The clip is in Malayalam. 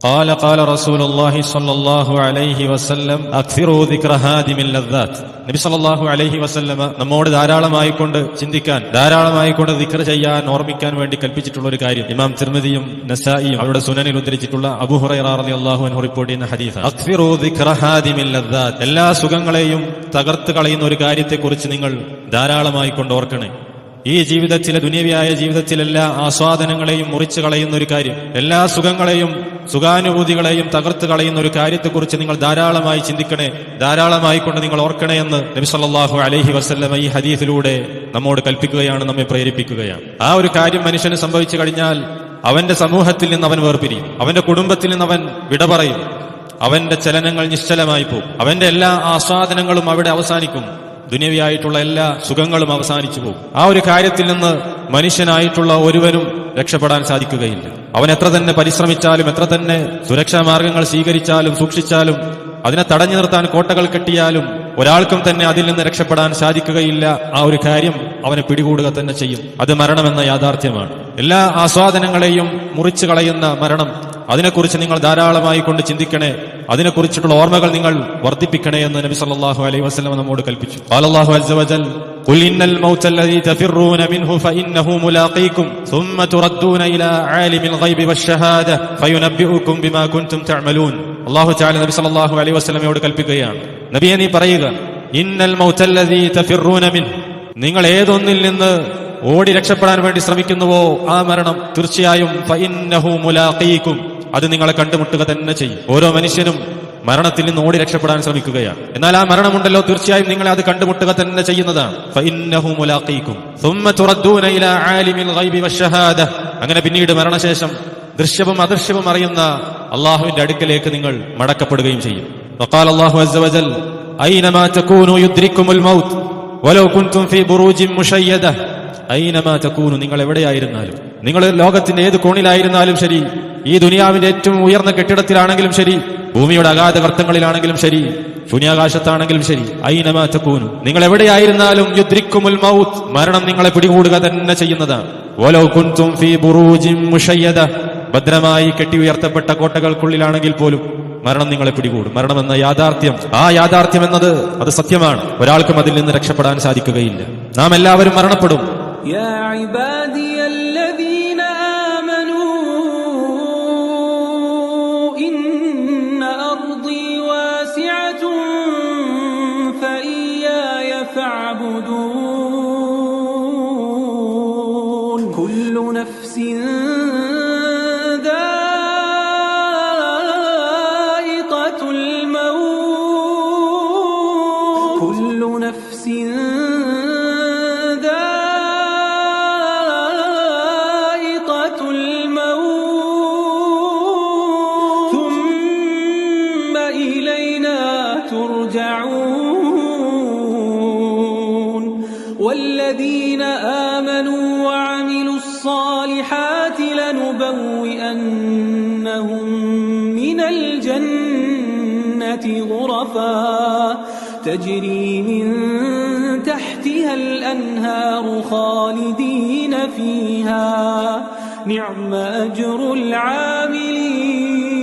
قال قال رسول الله صلى الله عليه وسلم اكثروا ذكر هادم اللذات നബി സല്ലല്ലാഹു അലൈഹി വസല്ലമ നമ്മോട് ധാരാളമായിക്കൊണ്ട് ചിന്തിക്കാൻ ധാരാളമായിക്കൊണ്ട് ദിക്ർ ചെയ്യാൻ ഓർമ്മിക്കാൻ വേണ്ടി കൽപ്പിച്ചിട്ടുള്ള ഒരു കാര്യം ഇമാം തിർമിദിയും നസായിയും അവരുടെ സുനനിൽ ഉദ്ധരിച്ചിട്ടുള്ള അബൂ ഹുറൈറ റളിയല്ലാഹു അൻഹു റിപ്പോർട്ട് ചെയ്യുന്ന ഹദീസ് അക്സിറു ദിക്ര ഹാദിമിൽ ലദ്ദാത്ത് എല്ലാ സുഖങ്ങളെയും തകർത്ത് കളയുന്ന ഒരു കാര്യത്തെക്കുറിച്ച് നിങ്ങൾ ധാരാളമായി കൊണ്ട് ഓർക്കണേ ഈ ജീവിതത്തിലെ ദുനിയവിയായ ജീവിതത്തിലെ എല്ലാ ആസ്വാദനങ്ങളെയും മുറിച്ചു കളയുന്ന ഒരു കാര്യം എല്ലാ സുഖങ്ങളെയും സുഖാനുഭൂതികളെയും തകർത്ത് കളയുന്ന ഒരു കാര്യത്തെക്കുറിച്ച് നിങ്ങൾ ധാരാളമായി ചിന്തിക്കണേ ധാരാളമായി കൊണ്ട് നിങ്ങൾ ഓർക്കണേ എന്ന് നബി സല്ലല്ലാഹു അലൈഹി വസല്ലമ ഈ ഹദീസിലൂടെ നമ്മോട് കൽപ്പിക്കുകയാണ് നമ്മെ പ്രേരിപ്പിക്കുകയാണ്. ആ ഒരു കാര്യം മനുഷ്യന് സംഭവിച്ചു കഴിഞ്ഞാൽ അവന്റെ സമൂഹത്തിൽ നിന്ന് അവൻ വേർപിരിയും അവന്റെ കുടുംബത്തിൽ നിന്ന് അവൻ വിട പറയും അവന്റെ ചലനങ്ങൾ നിശ്ചലമായി പോകും അവന്റെ എല്ലാ ആസ്വാദനങ്ങളും അവിടെ അവസാനിക്കും. ദുനിയവിയായിട്ടുള്ള എല്ലാ സുഖങ്ങളും അവസാനിച്ചു പോകും. ആ ഒരു കാര്യത്തിൽ നിന്ന് മനുഷ്യനായിട്ടുള്ള ഒരുവനും രക്ഷപ്പെടാൻ സാധിക്കുകയില്ല. അവൻ എത്ര തന്നെ പരിശ്രമിച്ചാലും എത്ര തന്നെ സുരക്ഷാ മാർഗങ്ങൾ സ്വീകരിച്ചാലും സൂക്ഷിച്ചാലും അതിനെ തടഞ്ഞു നിർത്താൻ കോട്ടകൾ കെട്ടിയാലും ഒരാൾക്കും തന്നെ അതിൽ നിന്ന് രക്ഷപ്പെടാൻ സാധിക്കുകയില്ല. ആ ഒരു കാര്യം അവനെ പിടികൂടുക തന്നെ ചെയ്യും. അത് മരണമെന്ന യാഥാർത്ഥ്യമാണ്. എല്ലാ ആസ്വാദനങ്ങളെയും മുറിച്ചു കളയുന്ന മരണം അതിനെക്കുറിച്ച് നിങ്ങൾ ധാരാളമായി കൊണ്ട് ചിന്തിക്കണേ അതിനെക്കുറിച്ചിട്ടുള്ള ഓർമ്മകൾ നിങ്ങൾ വർദ്ധിപ്പിക്കണേ എന്ന് നബി സല്ലല്ലാഹു അലൈഹി വസല്ലം നമ്മോട് കൽപ്പിച്ചു അല്ലാഹു അസ്സ വജൽ قل إن الموت الذي تفرون منه فإنه ملاقيكم ثم تردون إلى عالم الغيب والشهادة فينبئكم بما كنتم تعملون അള്ളാഹു ചാല നബി സല്ലല്ലാഹു അലൈഹി വസല്ലമയോട് കൽപ്പിക്കുകയാണ് നബിയെ നീ പറയുക ഇന്നൽ മൗത്തല്ലദീ തഫിറൂന മിൻ നിങ്ങൾ ഏതൊന്നിൽ നിന്ന് ഓടി രക്ഷപ്പെടാൻ വേണ്ടി ശ്രമിക്കുന്നുവോ ആ മരണം തീർച്ചയായും ഫഇന്നഹു മുലാഖീകും അത് നിങ്ങളെ കണ്ടുമുട്ടുക തന്നെ ചെയ്യും. ഓരോ മനുഷ്യനും മരണത്തിൽ നിന്ന് ഓടി രക്ഷപ്പെടാൻ ശ്രമിക്കുകയാണ്. എന്നാൽ ആ മരണമുണ്ടല്ലോ തീർച്ചയായും നിങ്ങളെ അത് കണ്ടുമുട്ടുക തന്നെ ചെയ്യുന്നതാണ്. അങ്ങനെ പിന്നീട് മരണശേഷം ദൃശ്യവും അദൃശ്യവും അറിയുന്ന അള്ളാഹുവിന്റെ അടുക്കലേക്ക് നിങ്ങൾ മടക്കപ്പെടുകയും ചെയ്യും. നിങ്ങൾ എവിടെയായിരുന്നാലും നിങ്ങൾ ലോകത്തിന്റെ ഏത് കോണിലായിരുന്നാലും ശരി ഈ ദുനിയാവിന്റെ ഏറ്റവും ഉയർന്ന കെട്ടിടത്തിലാണെങ്കിലും ശരി ഭൂമിയുടെ അഗാധ ഗർത്തങ്ങളിലാണെങ്കിലും ശരി ശൂന്യാകാശത്താണെങ്കിലും ശരി. ഐനമാറ്റക്കൂനു നിങ്ങൾ എവിടെയായിരുന്നാലും യുദ്രിക്കുമുൽ മൗത്ത് മരണം നിങ്ങളെ പിടികൂടുക തന്നെ ചെയ്യുന്നതാണ്. ഓലോ കുൻതും ഫി ബുറൂജിം മുഷയ്യദ. ഭദ്രമായി കെട്ടി ഉയർത്തപ്പെട്ട കോട്ടകൾക്കുള്ളിലാണെങ്കിൽ പോലും മരണം നിങ്ങളെ പിടികൂടും. മരണം എന്ന യാഥാർത്ഥ്യം ആ യാഥാർത്ഥ്യം എന്നത് അത് സത്യമാണ്. ഒരാൾക്കും അതിൽ നിന്ന് രക്ഷപ്പെടാൻ സാധിക്കുകയില്ല. നാം എല്ലാവരും മരണപ്പെടും. كل نفس ذائقة الموت. كل نفس ذائقة الموت. ثم إلينا ترجعون. والذين آمنوا الصالحات لنبوئنهم من الجنة غرفا تجري من تحتها الأنهار خالدين فيها. نعم أجر العاملين.